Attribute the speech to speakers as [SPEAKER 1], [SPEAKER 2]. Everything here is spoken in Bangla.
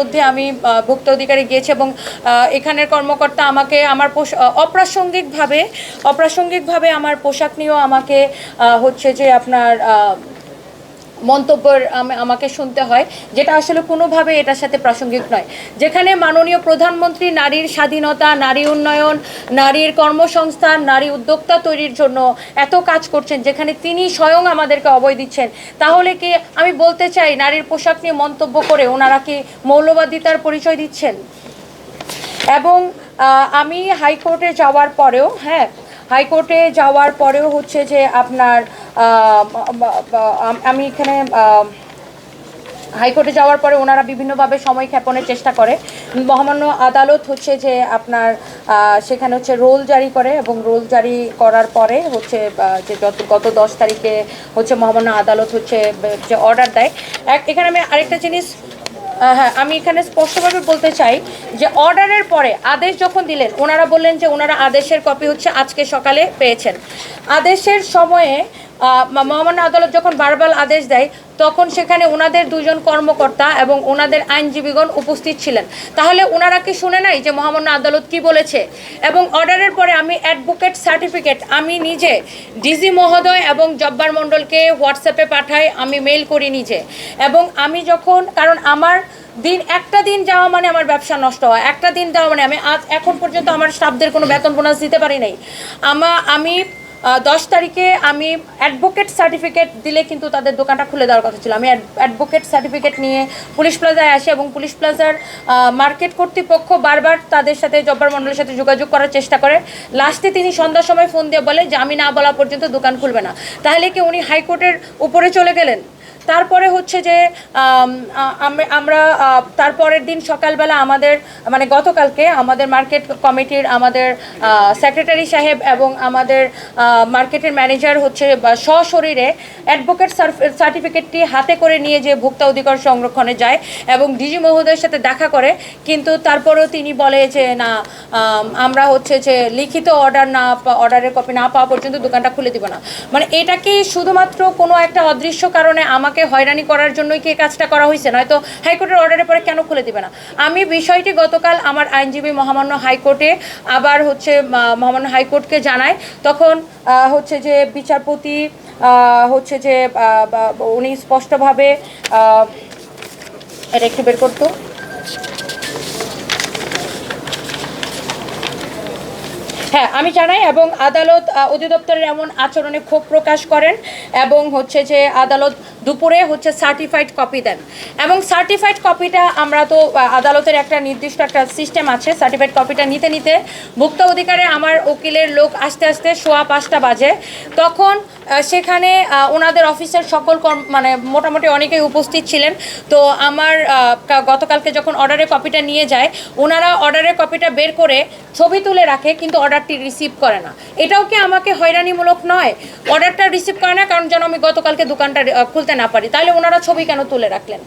[SPEAKER 1] মধ্যে আমি ভুক্ত অধিকারী গিয়েছি এবং এখানের কর্মকর্তা আমাকে আমার অপ্রাসঙ্গিকভাবে অপ্রাসঙ্গিকভাবে আমার পোশাক নিয়েও আমাকে হচ্ছে যে আপনার মন্তব্যের আমাকে শুনতে হয়, যেটা আসলে কোনোভাবে এটার সাথে প্রাসঙ্গিক নয়। যেখানে মাননীয় প্রধানমন্ত্রী নারীর স্বাধীনতা, নারী উন্নয়ন, নারীর কর্মসংস্থান, নারী উদ্যোক্তা তৈরির জন্য এত কাজ করছেন, যেখানে তিনি স্বয়ং আমাদেরকে অবয় দিচ্ছেন, তাহলে কি আমি বলতে চাই নারীর পোশাক নিয়ে মন্তব্য করে ওনারা কি মৌলবাদিতার পরিচয় দিচ্ছেন? এবং আমি হাইকোর্টে যাওয়ার পরেও হ্যাঁ হাইকোর্টে যাওয়ার পরেও হচ্ছে যে আপনার আম- এখানে হাইকোর্টে যাওয়ার পরে ওনারা বিভিন্নভাবে সময় ক্ষেপণের চেষ্টা করে। মহামান্য আদালত হচ্ছে যে আপনার সেখানে হচ্ছে রোল জারি করে এবং রোল জারি করার পরে হচ্ছে যে যত, গত দশ তারিখে হচ্ছে মহামান্য আদালত হচ্ছে, যে অর্ডার দেয়। এক, এখানে আমি আরেকটা জিনিস হ্যাঁ আমি এখানে স্পষ্টভাবে বলতে চাই যে অর্ডারের পরে আদেশ যখন দিলেন, ওনারা বললেন যে ওনারা আদেশের কপি হচ্ছে আজকে সকালে পেয়েছেন। আদেশের সময়ে মহামান্য আদালত যখন বারবার আদেশ দেয়, তখন সেখানে ওনাদের দুজন কর্মকর্তা এবং ওনাদের আইনজীবীগণ উপস্থিত ছিলেন। তাহলে ওনারা কি শুনে নাই যে মহামান্য আদালত কি বলেছে? এবং অর্ডারের পরে আমি অ্যাডভোকেট সার্টিফিকেট আমি নিজে ডিজি মহোদয় এবং জব্বার মণ্ডলকে হোয়াটসঅ্যাপে পাঠাই, আমি মেল করি নিজে। এবং আমি যখন, কারণ আমার দিন, একটা দিন যাওয়া মানে আমার ব্যবসা নষ্ট হয় একটা দিন যাওয়া মানে আমি আজ, এখন পর্যন্ত আমার স্টাফদের কোনো বেতন বোনাস দিতে পারি নাই। আমা আমি দশ তারিখে আমি অ্যাডভোকেট সার্টিফিকেট দিলে কিন্তু তাদের দোকানটা খুলে দেওয়ার কথা ছিল। আমি অ্যাডভোকেট সার্টিফিকেট নিয়ে পুলিশ প্লাজায় আসি এবং পুলিশ প্লাজার মার্কেট কর্তৃপক্ষ বারবার তাদের সাথে জব্বার মণ্ডলের সাথে যোগাযোগ করার চেষ্টা করে। লাস্টে তিনি সন্ধ্যার সময় ফোন দিয়ে বলে যে, আমি না বলা পর্যন্ত দোকান খুলবে না। তাহলে কি উনি হাইকোর্টের উপরে চলে গেলেন? তারপরে হচ্ছে যে আমরা তারপরের দিন সকালবেলা আমাদের মানে গতকালকে আমাদের মার্কেট কমিটির আমাদের সেক্রেটারি সাহেব এবং আমাদের মার্কেটের ম্যানেজার হচ্ছে সশরীরে অ্যাডভোকেট সার্টিফিকেটটি হাতে করে নিয়ে যে ভোক্তা অধিকার সংরক্ষণে যায় এবং ডিজি মহোদয়ের সাথে দেখা করে, কিন্তু তারপরেও তিনি বলে যে, না আমরা হচ্ছে যে লিখিত অর্ডার না অর্ডারের কপি না পাওয়া পর্যন্ত দোকানটা খুলে দিব না। মানে এটা কি শুধুমাত্র কোনো একটা অদৃশ্য কারণে আমাকে হয়রানি করার জন্যই কি এই কাজটা করা হয়েছে? নয়তো হাইকোর্টের অর্ডারের পরে কেন খুলে দিবে না? আমি বিষয়টি গতকাল আমার আইনজীবী মহামান্য হাইকোর্টে আবার হচ্ছে মহামান্য হাইকোর্টকে জানায় তখন হচ্ছে যে বিচারপতি হচ্ছে যে উনি স্পষ্টভাবে এটা একটু বের করতো। হ্যাঁ আমি জানাই, এবং আদালত অধিদপ্তরের এমন আচরণে ক্ষোভ প্রকাশ করেন এবং হচ্ছে যে আদালত দুপুরে হচ্ছে সার্টিফাইড কপি দেন। এবং সার্টিফাইড কপিটা আমরা তো আদালতের একটা নির্দিষ্ট একটা সিস্টেম আছে সার্টিফাইড কপিটা নিতে নিতে ভুক্ত অধিকারে আমার উকিলের লোক আস্তে আস্তে সোয়া পাঁচটা বাজে। তখন সেখানে ওনাদের অফিসের সকল মানে মোটামুটি অনেকেই উপস্থিত ছিলেন। তো আমার গতকালকে যখন অর্ডারের কপিটা নিয়ে যায়, ওনারা অর্ডারের কপিটা বের করে ছবি তুলে রাখে, কিন্তু অর্ডারটি রিসিভ করে না। এটাও কি আমাকে হয়রানিমূলক নয়? অর্ডারটা রিসিভ করে না, কারণ যেন আমি গতকালকে দোকানটা খুলতে না পারি। তাহলে ওনারা ছবি কেন তুলে রাখলেন?